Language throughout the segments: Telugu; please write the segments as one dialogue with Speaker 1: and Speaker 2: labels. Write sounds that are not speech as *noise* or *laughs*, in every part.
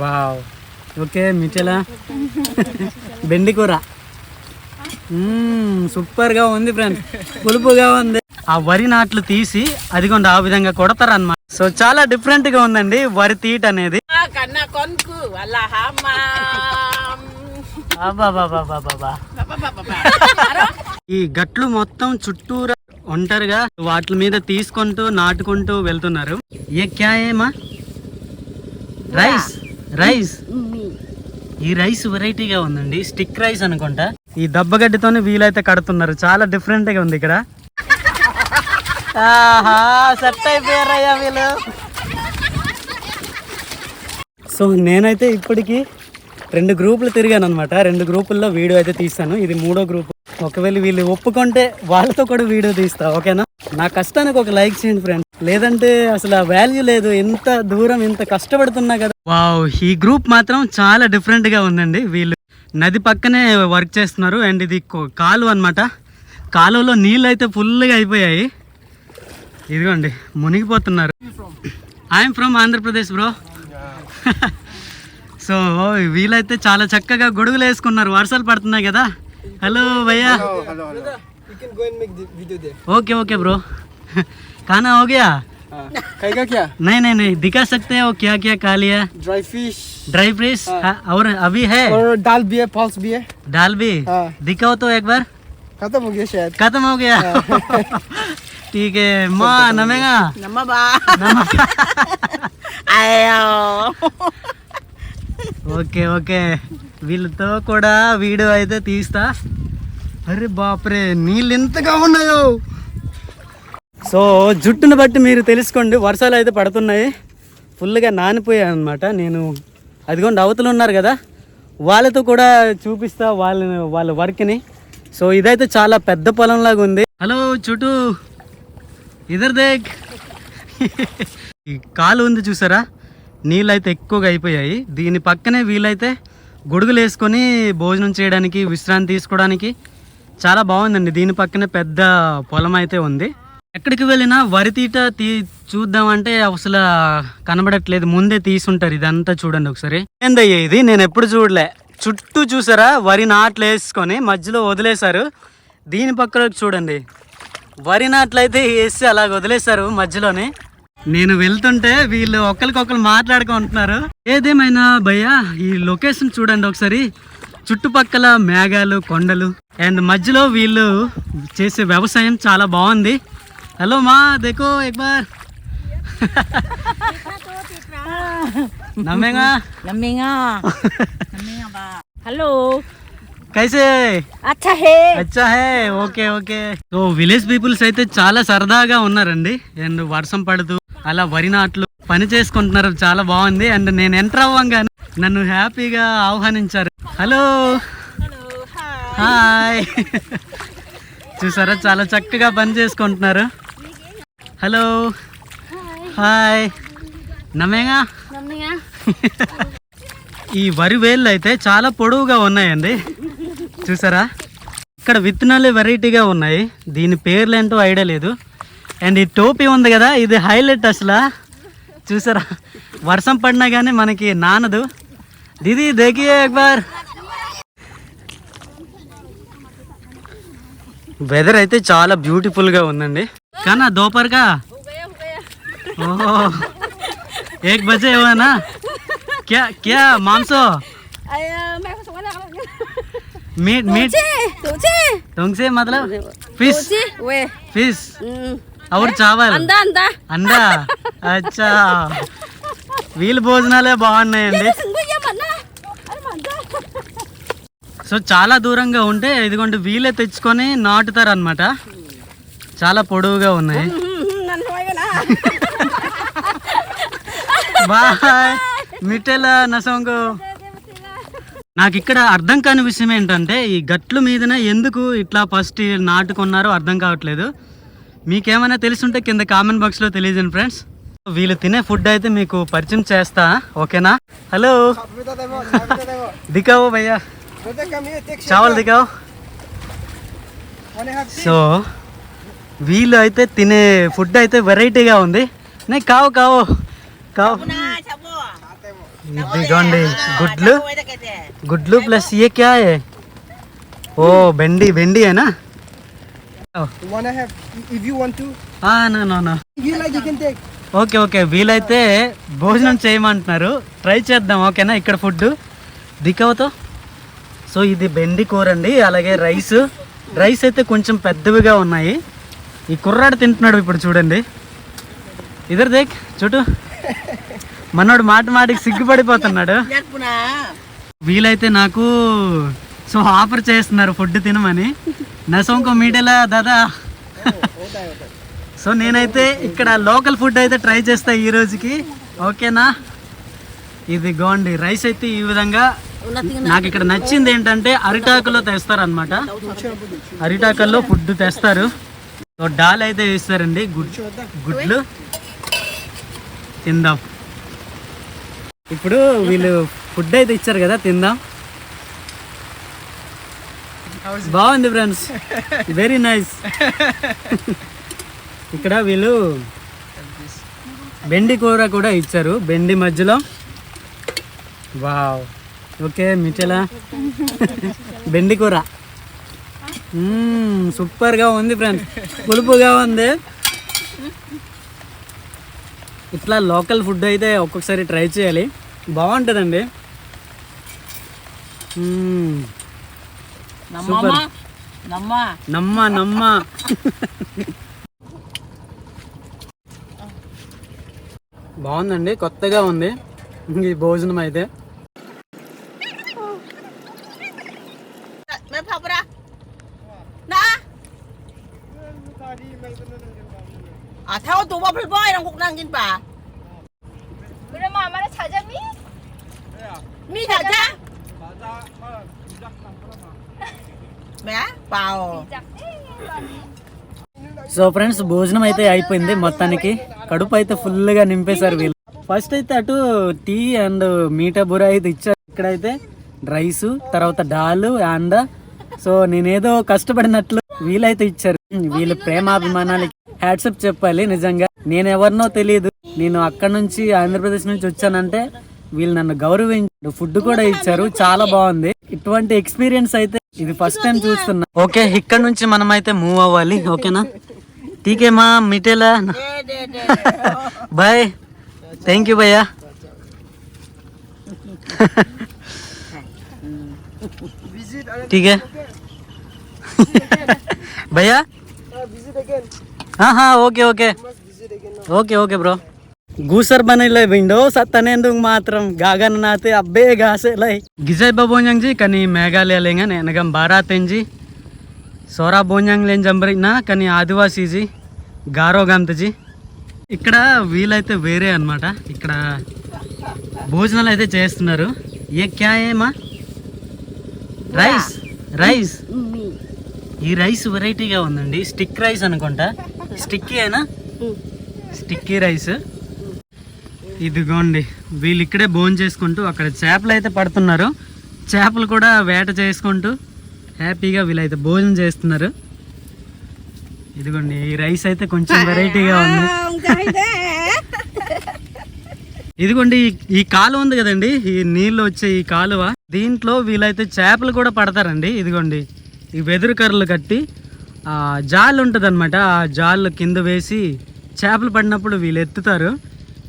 Speaker 1: వావ్. ఓకే మిచెలా బెండి కూర. సూపర్గా ఉంది ఫ్రెండ్స్. పులుపుగా ఉంది. ఆ వరి నాట్లు తీసి అదిగోండి ఆ విధంగా కొడతారన్నమాట. సో చాలా డిఫరెంట్గా ఉందండి వరి తీట అనేది. ఈ గట్లు మొత్తం చుట్టూరా ఒంటరిగా వాటి మీద తీసుకుంటూ నాటుకుంటూ వెళ్తున్నారు. ఏ క్యా ఏమా? రైస్. రైస్? ఈ రైస్ వెరైటీగా ఉందండి. స్టిక్ రైస్ అనుకుంటా. ఈ దబ్బగడ్డితోనే వీలైతే కడుతున్నారు. చాలా డిఫరెంట్గా ఉంది ఇక్కడ. ఆహా సెట్ అయిపోయారయ్యా వీళ్ళు. సో నేనైతే ఇప్పటికి రెండు గ్రూపులు తిరిగాను అనమాట రెండు గ్రూపుల్లో వీడియో అయితే తీస్తాను. ఇది మూడో గ్రూప్. ఒకవేళ వీళ్ళు ఒప్పుకుంటే వాళ్ళతో కూడా వీడియో తీస్తా ఓకేనా? నా కష్టానికి ఒక లైక్ చేయండి ఫ్రెండ్స్ లేదంటే అసలు ఆ వాల్యూ లేదు ఎంత దూరం ఇంత కష్టపడుతున్నా కదా. వావ్ ఈ గ్రూప్ మాత్రం చాలా డిఫరెంట్గా ఉందండి. వీళ్ళు నది పక్కనే వర్క్ చేస్తున్నారు. అండ్ ఇది కాలువ అనమాట కాలువలో నీళ్ళు అయితే ఫుల్గా అయిపోయాయి. ఇదిగోండి మునిగిపోతున్నారు. I'm from Andhra Pradesh bro so వీళ్ళైతే చాలా చక్కగా గొడుగులు వేసుకున్నారు. వర్షాలు పడుతున్నాయి కదా.
Speaker 2: हेलो भैया।
Speaker 1: ओके ओके ब्रो खाना हो गया?
Speaker 2: हाँ। खाएगा क्या?
Speaker 1: नहीं नहीं नहीं दिखा सकते हैं वो क्या क्या खा लिया?
Speaker 2: ड्राई फ़िश
Speaker 1: ड्राई फ़िश और अभी है?
Speaker 2: और दाल भी है फॉल्स भी है।
Speaker 1: दाल भी?
Speaker 2: हाँ।
Speaker 1: दिखाओ तो एक बार।
Speaker 2: खत्म हो गया शायद।
Speaker 1: खत्म हो गया? हाँ। *laughs* ठीक है माँ नमेगा।
Speaker 3: नमा बा। नमा। *laughs* *laughs*
Speaker 1: Okay okay. వీళ్ళతో కూడా వీడియో అయితే తీస్తా. అరే బాపరే నీళ్ళు ఎంతగా ఉన్నాయో. సో జుట్టును బట్టి మీరు తెలుసుకోండి వర్షాలు అయితే పడుతున్నాయి. ఫుల్గా నానిపోయాయి అనమాట నేను అదిగోండి అవతలు ఉన్నారు కదా. వాళ్ళతో కూడా చూపిస్తా వాళ్ళ వాళ్ళ వర్క్ని. సో ఇదైతే చాలా పెద్ద పొలంలాగా ఉంది. హలో చుట్టూ ఇదర్ దేక్. ఈ కాలు ఉంది చూసారా? నీళ్ళు అయితే ఎక్కువగా అయిపోయాయి. దీని పక్కనే వీలైతే గొడుగులు వేసుకొని భోజనం చేయడానికి విశ్రాంతి తీసుకోవడానికి చాలా బాగుందండి. దీని పక్కనే పెద్ద పొలం అయితే ఉంది. ఎక్కడికి వెళ్ళినా వరి తీట తీ చూద్దామంటే అసలు కనబడట్లేదు. ముందే తీసుంటారు ఇదంతా చూడండి ఒకసారి. ఏందయ్యా ఇది? నేను ఎప్పుడు చూడలే. చుట్టూ చూసారా? వరి నాట్లు వేసుకొని మధ్యలో వదిలేశారు. దీని పక్కన చూడండి. వరి నాట్లు అయితే వేసి అలాగ వదిలేశారు మధ్యలోనే. నేను వెళ్తుంటే వీళ్ళు ఒకరికొకరు మాట్లాడుకుంటున్నారు. ఏదేమైనా భయ్యా ఈ లొకేషన్ చూడండి ఒకసారి. చుట్టుపక్కల మేఘాలు కొండలు అండ్ మధ్యలో వీళ్ళు చేసే వ్యవసాయం చాలా బాగుంది. హలో మా దేకో ఎక్ బార్ నమ్మేగా?
Speaker 3: Naminga.
Speaker 1: కైసే
Speaker 3: Acha he.
Speaker 1: అచ్చా హే okay okay so village peoples అయితే చాలా సరదాగా ఉన్నారండి అండ్ వర్షం పడుతూ అలా వరి నాట్లు పని చేసుకుంటున్నారు చాలా బాగుంది అండ్ నేను ఎంటర్ అవ్వంగానే నన్ను హ్యాపీగా ఆహ్వానించారు హలో హాయ్ చూసారా? చాలా చక్కగా పని చేసుకుంటున్నారు. హలో హాయ్ నమ్మేగా
Speaker 3: Naminga.
Speaker 1: ఈ వరి వేళ్ళు అయితే చాలా పొడవుగా ఉన్నాయండి. చూసారా? ఇక్కడ విత్తనాలు వెరైటీగా ఉన్నాయి. దీని పేర్లు ఏంటో ఐడియా లేదు. అండ్ ఈ టోపీ ఉంది కదా ఇది హైలైట్ అసలు. చూసారా? వర్షం పడినా కానీ మనకి నానదు. దీది దేకియే అక్బార్. వెదర్ అయితే చాలా బ్యూటిఫుల్గా ఉందండి. కానీ దోపర్గా ఓహో. ఏక్ బజే
Speaker 3: ఏమన్నా? క్యా క్యా మాంసో? అయ్యా
Speaker 1: मीट मीट
Speaker 3: तुझे.
Speaker 1: तुमसे मतलब फिश
Speaker 3: तुझे. We.
Speaker 1: Fish
Speaker 3: Hmm.
Speaker 1: और चावल
Speaker 3: Anda anda.
Speaker 1: అండా అచ్చా వీళ్ళ భోజనాలే బాగున్నాయండి
Speaker 3: Sungguh ya mana? Ada mana?
Speaker 1: So చాలా దూరంగా ఉంటే ఇదిగోండి వీళ్ళే తెచ్చుకొని నాటుతారు అనమాట చాలా పొడవుగా ఉన్నాయి
Speaker 3: Hmm, nan hoy na.
Speaker 1: Bye మిట్టెలా నసంగు నాకు ఇక్కడ అర్థం కాని విషయం ఏంటంటే ఈ గట్ల మీదనే ఎందుకు ఇట్లా ఫస్ట్ నాటుకున్నారో అర్థం కావట్లేదు. మీకేమైనా తెలుసుంటే కింద కామెంట్ బాక్స్లో తెలియజేయండి ఫ్రెండ్స్. వీళ్ళు తినే ఫుడ్ అయితే మీకు పరిచయం చేస్తా ఓకేనా? హలో.
Speaker 2: Beta
Speaker 1: దికావు భయ్యా? చావల్ దికావు సో వీళ్ళు అయితే తినే ఫుడ్ అయితే వెరైటీగా ఉంది. నే కావు కావు కావు. ఇదిగోండి గుడ్లు గుడ్లు ప్లస్ ఏ క్యా? ఓ బెండి బెండి అయినా. ఓకే ఓకే వీలైతే భోజనం చేయమంటున్నారు. ట్రై చేద్దాం ఓకేనా ఇక్కడ ఫుడ్ దిక్కవతో. సో ఇది బెండి కూర అండి అలాగే రైస్ రైస్ అయితే కొంచెం పెద్దవిగా ఉన్నాయి. ఈ కుర్రాడు తింటున్నాడు ఇప్పుడు చూడండి. ఇద్దరు దేక్ చూడు. *laughs* మనోడు మాట మాటికి సిగ్గుపడిపోతున్నాడు. వీలైతే నాకు సో ఆఫర్ చేస్తున్నారు ఫుడ్ తినమని. నసంకో మీటేలా దాదా. సో నేనైతే ఇక్కడ లోకల్ ఫుడ్ అయితే ట్రై చేస్తా ఈ రోజుకి. ఓకేనా? ఇది గోండి. రైస్ అయితే ఈ విధంగా నాకు ఇక్కడ నచ్చింది ఏంటంటే అరిటాకులో తెస్తారనమాట అరిటాకుల్లో ఫుడ్ తెస్తారు. సో డాల్ అయితే వేస్తారండి. గుడ్ గుడ్లు. తిందాం. ఇప్పుడు వీళ్ళు ఫుడ్ అయితే ఇచ్చారు కదా తిందాం. బాగుంది ఫ్రెండ్స్. వెరీ నైస్ ఇక్కడ వీళ్ళు బెండి కూర కూడా ఇచ్చారు బెండి మధ్యలో. వావ్ ఓకే మిచెలా బెండి కూర. Hmm, సూపర్గా ఉంది ఫ్రెండ్స్. పులుపుగా ఉంది. ఇట్లా లోకల్ ఫుడ్ అయితే ఒక్కొక్కసారి ట్రై చేయాలి. బాగుంటుందండి. నమ్మ. నమ్మ బాగుందండి కొత్తగా ఉంది. ఈ భోజనం అయితే.
Speaker 4: 아, 타고 또 와플 보이랑 국 남긴 봐.
Speaker 3: 그래 마마를 찾아미?
Speaker 4: 미 자자? 매? 바오.
Speaker 1: సో ఫ్రెండ్స్ భోజనం అయితే అయిపోయింది మొత్తానికి కడుపు అయితే ఫుల్గా నింపేశారు వీళ్ళు ఫస్ట్ అయితే అటు టీ అండ్ మీఠా బుర అయితే ఇచ్చారు ఇక్కడైతే రైస్ తర్వాత డాల్ అండ్ సో నేనేదో కష్టపడినట్లు వీళ్ళైతే ఇచ్చారు వీళ్ళ ప్రేమాభిమానాలకి హ్యాట్సప్ చెప్పాలి నిజంగా. నేను ఎవరినో తెలియదు నేను అక్కడ నుంచి ఆంధ్రప్రదేశ్ నుంచి వచ్చానంటే వీళ్ళు నన్ను గౌరవించారు. ఫుడ్ కూడా ఇచ్చారు. చాలా బాగుంది. ఇటువంటి ఎక్స్పీరియన్స్ అయితే ఇది ఫస్ట్ టైం చూస్తున్నా. ఓకే ఇక్కడ నుంచి మనం అయితే మూవ్ అవ్వాలి. ఓకేనా? టీకేమా మిటేలా బాయ్. థ్యాంక్ యూ భయ్యా. భయ్యా. है
Speaker 2: okay okay.
Speaker 1: Okay okay bro. గూసర్ బనైలై విండో సత్తనేందుకు మాత్రం. గాగన్ నాతే అబ్బే గాసేలై. గిజై బబోంజంగ్ జీ కని మేఘాలయ లేంగ నెనగం బారాతెన్ జీ. సోరా బోంజంగ్ లేని జంబరినా కానీ ఆదివాసీ జీ గారో గంత జీ. ఇక్కడ వీలైతే వేరే అన్నమాట ఇక్కడ భోజనాలు అయితే చేస్తున్నారు. ఏ క్యా ఏమా రైస్ రైస్. ఈ రైస్ వెరైటీగా ఉందండి. స్టిక్ రైస్ అనుకుంటా. స్టిక్కీ అయినా స్టిక్కీ రైస్. ఇదిగోండి. వీళ్ళు ఇక్కడే భోజనం చేసుకుంటూ అక్కడ చేపలు అయితే పడుతున్నారు. చేపలు కూడా వేట చేసుకుంటూ హ్యాపీగా వీళ్ళైతే భోజనం చేస్తున్నారు. ఇదిగోండి ఈ రైస్ అయితే కొంచెం వెరైటీగా ఉంది. ఇదిగోండి ఈ- ఈ కాలువ ఉంది కదండి. ఈ నీళ్ళు వచ్చే ఈ కాలువ. దీంట్లో వీళ్ళైతే చేపలు కూడా పడతారండి. ఇదిగోండి. ఈ వెదురు కర్రలు కట్టి ఆ ఉంటుంది అనమాట ఆ జాలు కింద వేసి చేపలు పడినప్పుడు వీళ్ళు ఎత్తుతారు.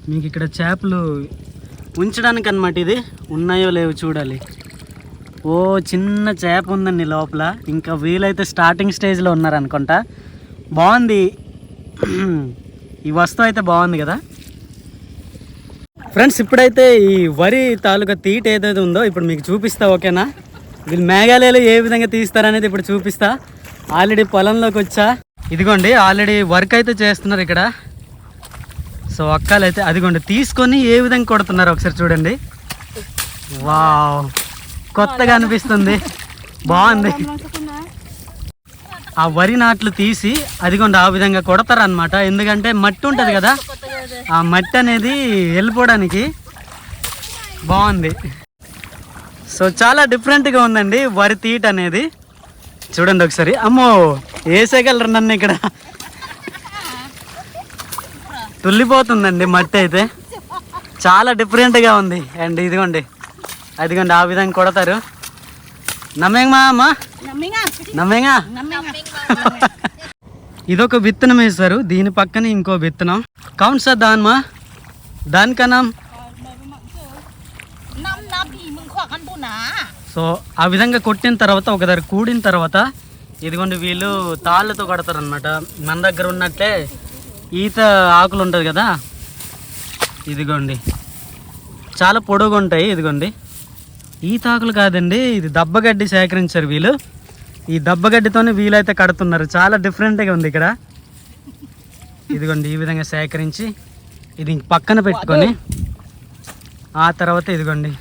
Speaker 1: మీకు ఇక్కడ చేపలు ఉంచడానికి అనమాట ఇది. ఉన్నాయో లేవో చూడాలి. ఓ చిన్న చేప ఉందండి లోపల. ఇంకా వీలైతే స్టార్టింగ్ స్టేజ్లో ఉన్నారనుకుంటా. బాగుంది. *clears throat* ఈ వస్తువు అయితే బాగుంది కదా. ఫ్రెండ్స్ ఇప్పుడైతే ఈ వరి తాలూకా తీట ఏదైతే ఉందో ఇప్పుడు మీకు చూపిస్తా ఓకేనా? వీళ్ళు మేఘాలయలో ఏ విధంగా తీస్తారనేది ఇప్పుడు చూపిస్తా. ఆల్రెడీ పొలంలోకి వచ్చా. ఇదిగోండి ఆల్రెడీ వర్క్ అయితే చేస్తున్నారు ఇక్కడ. సో అక్కలు అయితే అదిగోండి తీసుకొని ఏ విధంగా కొడుతున్నారు ఒకసారి చూడండి. వావ్ కొత్తగా అనిపిస్తుంది. బాగుంది. ఆ వరి నాట్లు తీసి అదిగోండి ఆ విధంగా కొడతారనమాట ఎందుకంటే మట్టి ఉంటుంది కదా. ఆ మట్టి అనేది వెళ్ళిపోవడానికి బాగుంది. సో చాలా డిఫరెంట్గా ఉందండి. వరి తీట అనేది. చూడండి ఒకసారి. అమ్మో వేసేయగలరు నన్ను ఇక్కడ? తుల్లిపోతుందండి మట్టి అయితే. చాలా డిఫరెంట్గా ఉంది. అండ్ ఇదిగోండి. అదిగోండి ఆ విధంగా కొడతారు. నమ్మేంగా అమ్మ. నమ్మేంగా? ఇదొక విత్తనం వేస్తారు దీని పక్కన ఇంకో విత్తనం. కౌంట్ సార్ దాన్మా? దానికన్నా. సో ఆ విధంగా కొట్టిన తర్వాత ఒక దగ్గర కూడిన తర్వాత ఇదిగోండి వీళ్ళు తాళ్ళతో కొడతారు అనమాట మన దగ్గర ఉన్నట్లే ఈత ఆకులు ఉంటుంది కదా? ఇదిగోండి. చాలా పొడుగు ఉంటాయి ఇదిగోండి. ఈత ఆకులు కాదండి ఇది దబ్బగడ్డి సేకరించారు వీళ్ళు. ఈ దబ్బగడ్డితోనే వీలైతే కడుతున్నారు. చాలా డిఫరెంట్గా ఉంది ఇక్కడ. ఇదిగోండి ఈ విధంగా సేకరించి ఇది పక్కన పెట్టుకొని ఆ తర్వాత ఇదిగోండి.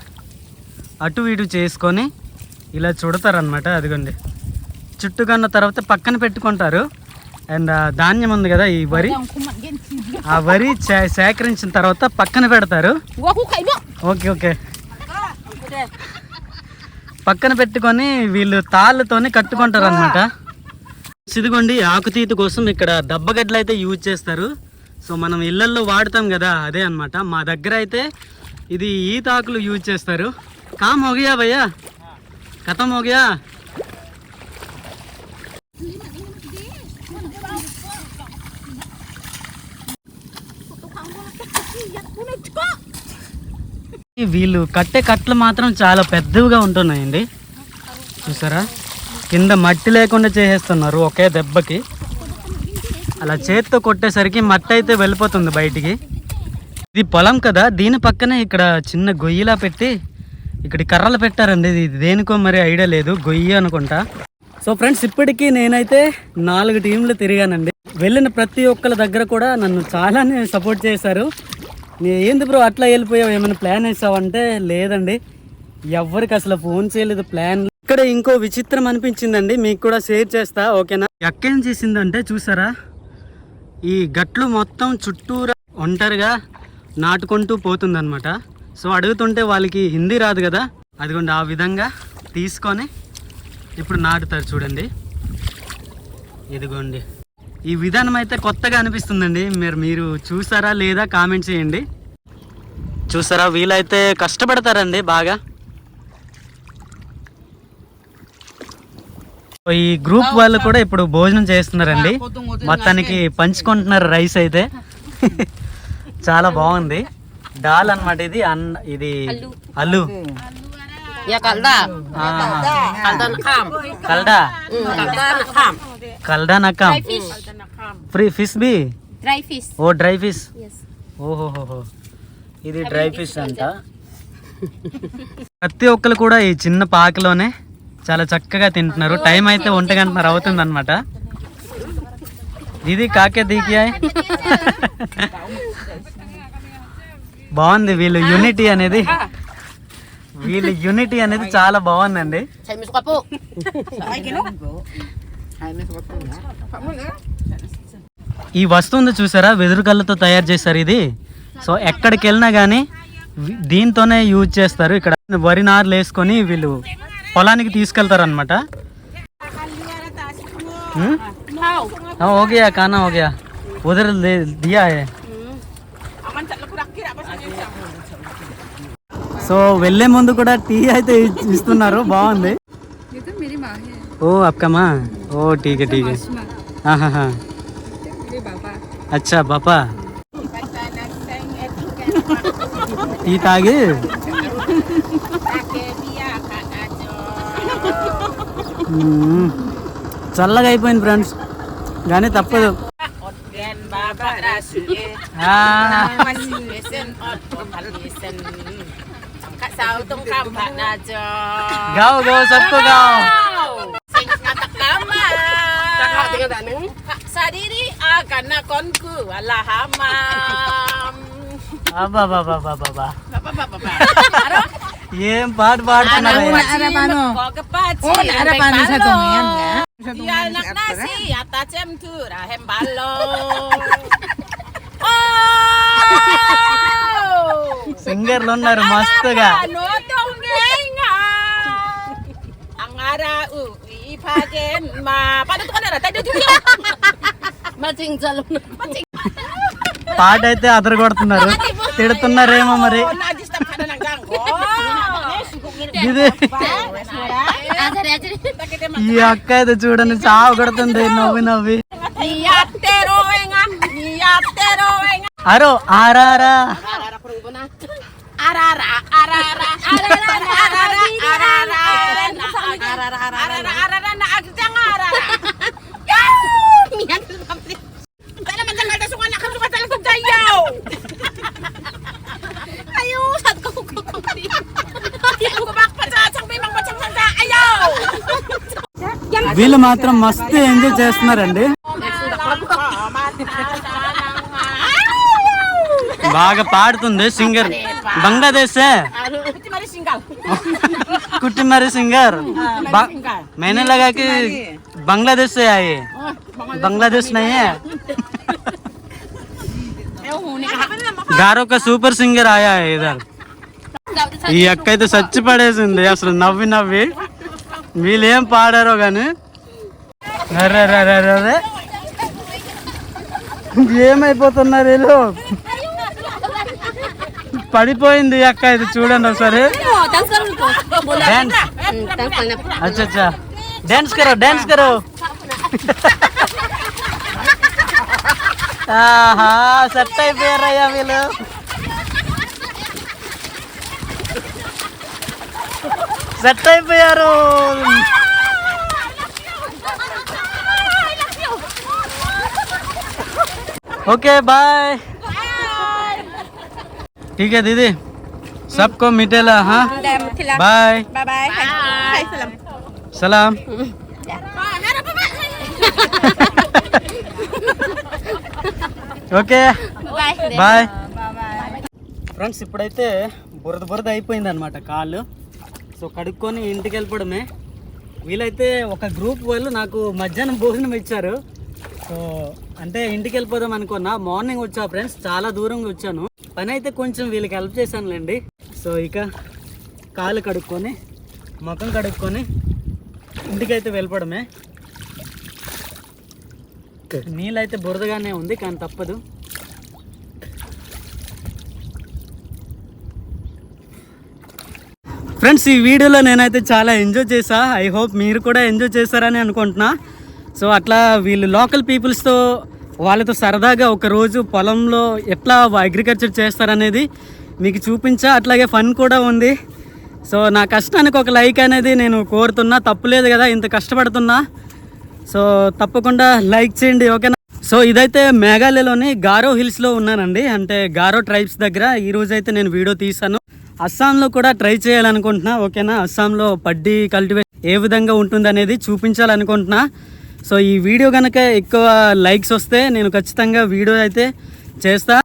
Speaker 1: అటు ఇటు చేసుకొని ఇలా చుడతారనమాట అదిగోండి. చుట్టు కన్న తర్వాత పక్కన పెట్టుకుంటారు. అండ్ ధాన్యం ఉంది కదా ఈ వరి. ఆ వరి చే- సేకరించిన తర్వాత పక్కన పెడతారు. Okay okay. పక్కన పెట్టుకొని వీళ్ళు తాళ్ళతోనే కట్టుకుంటారు అనమాట ఇదిగోండి ఆకుతీత కోసం ఇక్కడ దబ్బగడ్డలు అయితే యూజ్ చేస్తారు. సో మనం ఇళ్ళల్లో వాడతాం కదా అదే అనమాట మా దగ్గర అయితే ఇది ఈతాకులు యూజ్ చేస్తారు. కామ్ హోగయా భయ్యా हो गया। వీళ్ళు కట్టే కట్లు మాత్రం చాలా పెద్దవిగా ఉంటున్నాయండి. చూసారా? కింద మట్టి లేకుండా చేసేస్తున్నారు ఒకే దెబ్బకి. అలా చేత్తో కొట్టేసరికి మట్టి అయితే వెళ్ళిపోతుంది బయటికి. ఇది పొలం కదా దీని పక్కనే ఇక్కడ చిన్న గొయ్యిలా పెట్టి ఇక్కడ కర్రలు పెట్టారండి. ఇది దేనికో మరి ఐడియా లేదు. గొయ్యి అనుకుంటా. సో ఫ్రెండ్స్ ఇప్పటికీ నేనైతే నాలుగు టీంలు తిరిగానండి. వెళ్ళిన ప్రతి ఒక్కరి దగ్గర కూడా నన్ను చాలానే సపోర్ట్ చేశారు. ఏంది బ్రో అట్లా వెళ్ళిపోయావు? ఏమైనా ప్లాన్ వేసావంటే లేదండి. ఎవరికి అసలు ఫోన్ చేయలేదు ప్లాన్. ఇక్కడ ఇంకో విచిత్రం అనిపించిందండి. మీకు కూడా షేర్ చేస్తా ఓకేనా? ఎక్కేం చేసిందంటే చూసారా? ఈ గట్లు మొత్తం చుట్టూరా ఒంటరిగా నాటుకుంటూ పోతుందన్నమాట. సో అడుగుతుంటే వాళ్ళకి హిందీ రాదు కదా? అదిగోండి ఆ విధంగా తీసుకొని ఇప్పుడు నాటుతారు చూడండి. ఇదిగోండి. ఈ విధానం అయితే కొత్తగా అనిపిస్తుందండి. మీరు మీరు చూసారా లేదా కామెంట్ చేయండి. చూసారా? వీలైతే కష్టపడతారండి బాగా. ఈ గ్రూప్ వాళ్ళు కూడా ఇప్పుడు భోజనం చేస్తున్నారండి. మొత్తానికి పంచుకుంటున్నారు రైస్ అయితే. *laughs* చాలా బాగుంది. డాల్ అన్నమాట ఇది అన్న ఇది అల్లు. కల్డా. కల్డా
Speaker 3: fish.
Speaker 1: ఫ్రీ ఫిష్ బి?
Speaker 3: Dry fish.
Speaker 1: Oh dry
Speaker 3: fish.
Speaker 1: ఓహోహోహో. ఇది డ్రై ఫిష్ అంట. ప్రతి ఒక్కరు కూడా ఈ చిన్న పాకలోనే చాలా చక్కగా తింటున్నారు. టైం అయితే ఒంటి గంటన్నర అవుతుంది అనమాట ఇది కాకే దీకి *laughs* బాగుంది. వీళ్ళు యూనిటీ అనేది వీళ్ళ యూనిటీ అనేది చాలా బాగుందండి. ఈ వస్తువుంది చూసారా? వెదురు కళ్ళతో తయారు చేశారు ఇది. సో ఎక్కడికి వెళ్ళినా కానీ దీంతోనే యూజ్ చేస్తారు. ఇక్కడ వరి నార్లు వేసుకొని వీళ్ళు పొలానికి తీసుకెళ్తారు అనమాట ఓకే కానా ఓకే ఉదర దియా సో వెళ్ళే ముందు కూడా టీ అయితే ఇస్తున్నారు. బాగుంది. ఓ అక్కమా ఓ టీకే టీకే అచ్చా బాపా. టీ తాగి? చల్లగా అయిపోయింది ఫ్రెండ్స్. కానీ తప్పదు.
Speaker 4: Ah, masih Ah, 어떤 발리 konku bad Dia anak nasi ata cem tu rahem balon. Oh!
Speaker 1: సింగర్లు ఉన్నారు మస్తుగా. పాట అయితే అదర కొడుతున్నారు తిడుతున్నారేమో మరి
Speaker 4: Oh.
Speaker 1: ఇది ఈ అక్క అయితే చూడండి చావు కొడుతుంది నవ్వి నవ్వి. అరో ఆరారా
Speaker 4: kurang guna. Arara, arara, arara,
Speaker 1: వీళ్ళు మాత్రం మస్తు ఎంజాయ్ చేస్తున్నారండి బాగా పాడుతుంది singer Bangladesh
Speaker 4: Iti mari singgal.
Speaker 1: कुट्टी मारी सिंगर बा- मैंने लगा कि बांग्लादेश से आए बांग्लादेश नहीं है గారో का సూపర్ సింగర్ ఆయా है इधर ఈ అక్క అయితే చచ్చి పడేసింది అసలు నవ్వి నవ్వి వీళ్ళు ఏం పాడారో గాని ఏమైపోతున్నారు వీళ్ళు? పడిపోయింది అక్క ఇది చూడండి ఒకసారి. అచ్చా అచ్చా. డాన్స్ కరో డాన్స్ కరో. ఆహా సెట్ అయిపోయారయ్యా వీళ్ళు. సెట్ అయిపోయారు. ओके बाय ठीक है दीदी सबको मिटेला हाँ bye
Speaker 4: Bye bye. Hi, salam.
Speaker 1: सलाम ఓకే బాయ్ ఫ్రెండ్స్ ఇప్పుడైతే బురద బురద అయిపోయింది అనమాట కాళ్ళు సో కడుక్కొని ఇంటికి వెళ్ళిపోవడమే వీలైతే ఒక గ్రూప్ వాళ్ళు నాకు మధ్యాహ్నం భోజనం ఇచ్చారు సో అంటే ఇంటికి వెళ్ళిపోదాం అనుకున్నా. మార్నింగ్ వచ్చా ఫ్రెండ్స్ చాలా దూరంగా వచ్చాను. పని అయితే కొంచెం వీళ్ళకి హెల్ప్ చేశానులేండి. సో ఇక కాళ్ళు కడుక్కొని ముఖం కడుక్కొని ఇంటికైతే వెళ్ళిపోవడమే. నీళ్ళైతే బురదగానే ఉంది కానీ తప్పదు. ఫ్రెండ్స్ ఈ వీడియోలో నేనైతే చాలా ఎంజాయ్ చేసా ఐ హోప్ మీరు కూడా ఎంజాయ్ చేశారని అనుకుంటున్నా. సో అట్లా వీళ్ళు లోకల్ పీపుల్స్తో వాళ్ళతో సరదాగా ఒకరోజు పొలంలో ఎట్లా అగ్రికల్చర్ చేస్తారనేది మీకు చూపించా. అట్లాగే ఫన్ కూడా ఉంది. సో నా కష్టానికి ఒక లైక్ అనేది నేను కోరుతున్నా. తప్పులేదు కదా ఇంత కష్టపడుతున్నా. సో తప్పకుండా లైక్ చేయండి ఓకేనా? సో ఇదైతే మేఘాలయలోని గారో హిల్స్లో ఉన్నానండి. అంటే గారో ట్రైబ్స్ దగ్గర ఈరోజు అయితే నేను వీడియో తీశాను. అస్సాంలో కూడా ట్రై చేయాలనుకుంటున్నా ఓకేనా? అస్సాంలో పడ్డి కల్టివేట్ ఏ విధంగా ఉంటుంది అనేది చూపించాలనుకుంటున్నా. సో ఈ వీడియో కనుక ఎక్కువ లైక్స్ వస్తే నేను ఖచ్చితంగా వీడియో అయితే చేస్తా.